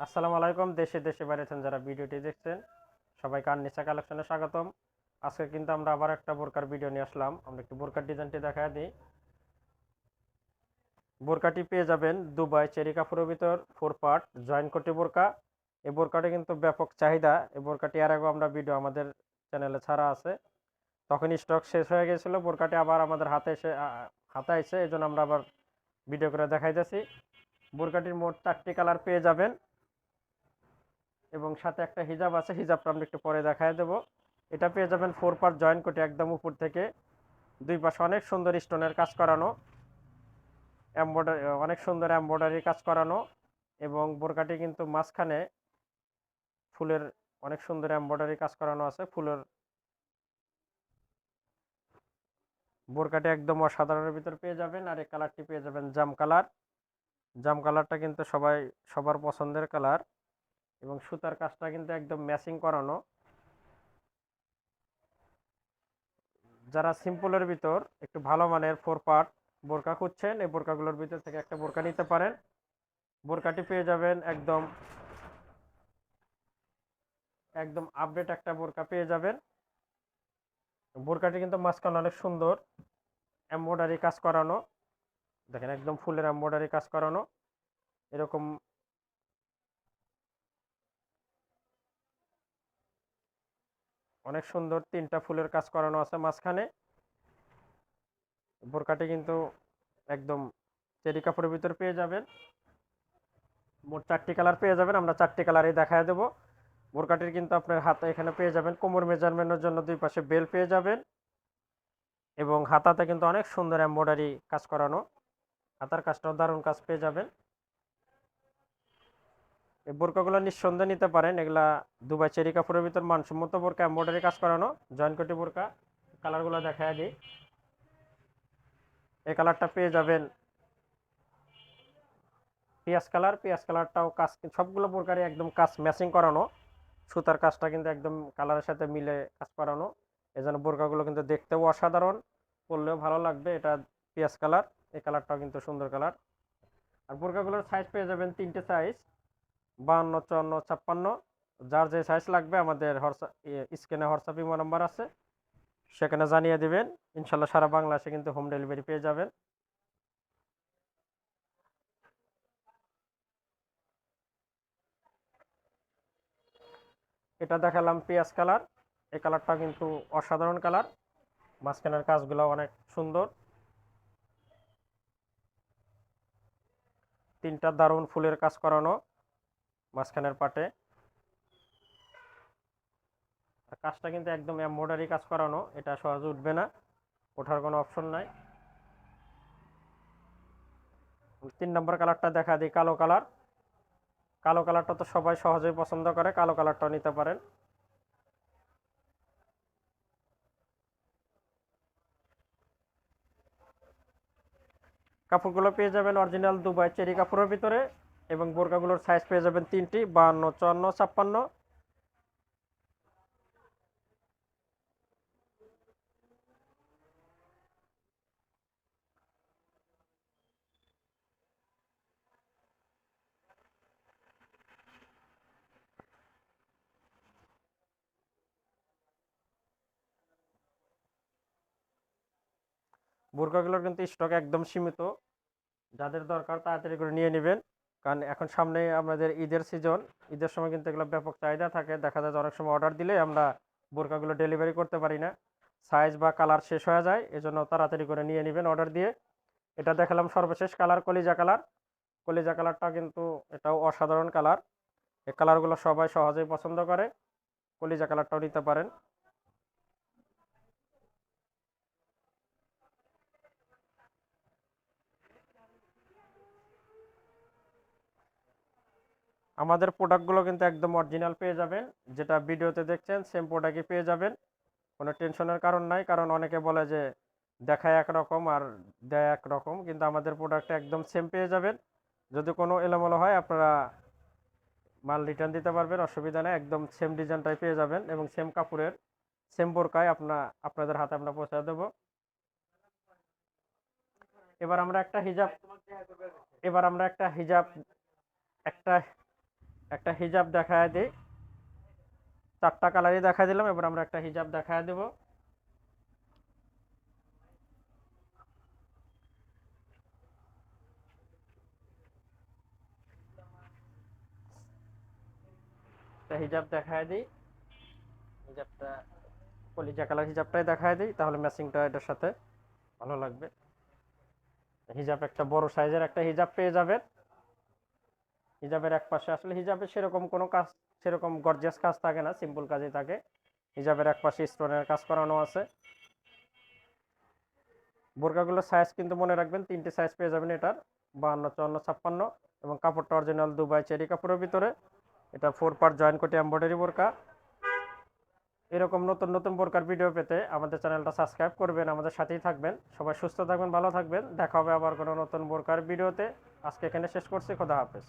আসসালামু আলাইকুম, দেশে দেশে বাইরেছেন যারা ভিডিওটি দেখছেন, সবাইকে আননিসা কালেকশনে স্বাগতম। আজকে কিন্তু আমরা আবার একটা বোরকার ভিডিও নিয়ে আসলাম। আমরা একটু বোরকার ডিজাইনটি দেখা দিই। বোরকাটি পেয়ে যাবেন দুবাই চেরি কাপড়ের ভিতর ফোর পার্ট জয়েন্ট কোটি বোরকা। এই বোরকাটি কিন্তু ব্যাপক চাহিদা। এই বোরকাটি আর আগেও আমরা ভিডিও আমাদের চ্যানেলে ছাড়া আছে। তখন স্টক শেষ হয়ে গেছিল, বোরকাটি আবার আমাদের হাতে এসে হাতে এসে এই আমরা আবার ভিডিও করে দেখাইতেছি। বোরকাটির মোট চারটি কালার পেয়ে যাবেন। এবং সাথে একটা হিজাব আছে, হিজাবটা আমরা একটু পরে দেখায় দেবো। এটা পেয়ে যাবেন ফোর পার্ট জয়েন কোটি একদম উপর থেকে। দুই পাশে অনেক সুন্দর স্টোনের কাজ করানো। এম্বয়ডারি অনেক সুন্দর এম্বয়ডারি কাজ করানো এবং বোরকাটি কিন্তু মাঝখানে ফুলের অনেক সুন্দর এম্বয়ডারি কাজ করানো আছে। ফুলের বোরকাটি একদম অসাধারণের ভিতর পেয়ে যাবেন আর এই কালারটি পেয়ে যাবেন জাম কালার জাম কালারটা কিন্তু সবাই সবার পছন্দের কালার এবং সুতার কাজটা কিন্তু একদম ম্যাচিং করানো। যারা সিম্পলের ভিতর একটু ভালো মানের ফোর পার্ট বোরকা খুঁজছেন, এই বোরকাগুলোর ভিতর থেকে একটা বোরকা নিতে পারেন। বোরকাটি পেয়ে যাবেন একদম একদম আপডেট একটা বোরকা পেয়ে যাবেন। বোরকাটি কিন্তু মাঝখানে অনেক সুন্দর এম্বয়ডারি কাজ করানো। দেখেন একদম ফুলের এম্বয়ডারি কাজ করানো। এরকম অনেক সুন্দর তিনটা ফুলের কাজ করানো আছে মাঝখানে। বোরকাটি কিন্তু একদম চেরি কাপড়ের ভিতর পেয়ে যাবেন। মোট চারটি কালার পেয়ে যাবেন, আমরা চারটি কালারই দেখায় দেবো। বোরকাটির কিন্তু আপনার হাতে এখানে পেয়ে যাবেন, কোমর মেজারমেন্টের জন্য দুই পাশে বেল পেয়ে যাবেন। এবং হাতাতে কিন্তু অনেক সুন্দর এম্বয়ডারি কাজ করানো, হাতার কাজটাও দারুণ কাজ পেয়ে যাবেন। এই বোরকাগুলো নিঃসন্দেহে নিতে পারেন। এগুলা দুবাই চেরি কাপড়ের ভিতর মানসম্মত বোরকা এম্বয়ডারি কাজ করানো, জয়েন্ট কোটি বোরকা। কালারগুলো দেখায় দিই। এই কালারটা পেয়ে যাবেন। পিঁয়াজ কালার, পিঁয়াজ কালারটাও কাজ, সবগুলো বোরকারই একদম কাজ ম্যাচিং করানো। সুতার কাজটা কিন্তু একদম কালারের সাথে মিলে কাজ করানো। এই জন্য বোরকাগুলো কিন্তু দেখতেও অসাধারণ, পরলেও ভালো লাগবে। এটা পিঁয়াজ কালার, এই কালারটাও কিন্তু সুন্দর কালার। আর বোরকাগুলোর সাইজ পেয়ে যাবেন তিনটে সাইজ বাহান্ন, চুয়ান্ন, ছাপ্পান্ন। যার যে সাইজ লাগবে আমাদের হোয়াটসঅ্যাপ স্ক্রিনে হোয়াটসঅ্যাপ ইমো নাম্বার আছে। সেখানে জানিয়ে দেবেন, ইনশাল্লাহ সারা বাংলাদেশে কিন্তু হোম ডেলিভারি পেয়ে যাবেন। এটা দেখালাম পেঁয়াজ কালার। এই কালারটা কিন্তু অসাধারণ কালার। মাঝখানের কাজগুলো অনেক সুন্দর। তিনটা দারুণ ফুলের কাজ করানো। মাঝখানের পাটে। কাজটা কিন্তু একদম এম্বয়ডারি কাজ করানো, এটা সহজে উঠবে না, ওঠার কোনো অপশন নাই। তিন নম্বর কালারটা দেখা দিই, কালো কালার। কালো কালারটা তো সবাই সহজেই পছন্দ করে, কালো কালারটাও নিতে পারেন। কাপড়গুলো পেয়ে যাবেন অরিজিনাল দুবাই চেরি কাপড়ের ভিতরে। এবং বোরকাগুলোর সাইজ পেয়ে যাবেন তিনটি, বাহান্ন, চুয়ান্ন, ছাপ্পান্ন। বোরকাগুলোর কিন্তু স্টক একদম সীমিত। যাদের দরকার তাড়াতাড়ি করে নিয়ে নেবেন। কারণ এখন সামনে আমাদের ঈদের সিজন ঈদের সময় কিন্তু এগুলো ব্যাপক চাহিদা থাকে। দেখা যায় অনেক সময় অর্ডার দিলে আমরা বোরকাগুলো ডেলিভারি করতে পারি না। সাইজ বা কালার শেষ হয়ে যায়, এজন্য তাড়াতাড়ি করে নিয়ে নেবেন অর্ডার দিয়ে। এটা দেখালাম সর্বশেষ কালার কলিজা কালার কলিজা কালারটা কিন্তু এটাও অসাধারণ কালার এই কালারগুলো সবাই সহজেই পছন্দ করে। কলিজা কালারটাও নিতে পারেন। আমাদের প্রোডাক্টগুলো কিন্তু একদম অরিজিনাল পেয়ে যাবেন। যেটা ভিডিওতে দেখছেন সেম প্রোডাক্টই পেয়ে যাবেন। কোনো টেনশনের কারণ নাই, কারণ অনেকে বলে যে দেখায় একরকম আর দেয় একরকম, কিন্তু আমাদের প্রোডাক্টটা একদম সেম পেয়ে যাবেন। যদি কোনো এলোমেলো হয়, আপনারা মাল রিটার্ন দিতে পারবেন, অসুবিধা নেই, একদম সেম ডিজাইনটাই পেয়ে যাবেন এবং সেম কাপড়ের সেম বোরকায় আপনা, আপনাদের হাতে আমরা পৌঁছে দেবো। এবার আমরা একটা হিজাব, এবার আমরা একটা হিজাব, একটা একটা হিজাব দেখায় দিই। চারটা কালারই দেখা দিলাম, এবার আমরা একটা হিজাব দেখায় দেব। হিজাব দেখায় দিই। হিজাবটা, কলিজা কালার হিজাবটাই দেখায় দিই, তাহলে ম্যাচিংটা এটার সাথে ভালো লাগবে। হিজাব একটা বড় সাইজের একটা হিজাব পেয়ে যাবেন। হিজাবের এক পাশে, আসলে হিজাবে সেরকম কোনো কাজ, সেরকম গর্জিয়াস কাজ থাকে না সিম্পল কাজই থাকে। হিজাবের এক পাশে স্টোনের কাজ করানো আছে। বোরকাগুলোর সাইজ কিন্তু মনে রাখবেন, তিনটে সাইজ পেয়ে যাবেন এটার, বাহান্ন, চুয়ান্ন, ছাপ্পান্ন, এবং কাপড়টা অরিজিনাল দুবাই চেরি কাপড়ের ভিতরে। এটা ফোর পার্ট জয়েন কোটি এম্বয়ডারি বোরকা। এরকম নতুন নতুন বোরকার ভিডিও পেতে আমাদের চ্যানেলটা সাবস্ক্রাইব করবেন, আমাদের সাথেই থাকবেন। সবাই সুস্থ থাকবেন, ভালো থাকবেন। দেখা হবে আবার কোনো নতুন বোরকার ভিডিওতে আজকে এখানে শেষ করছি, খোদা হাফেজ।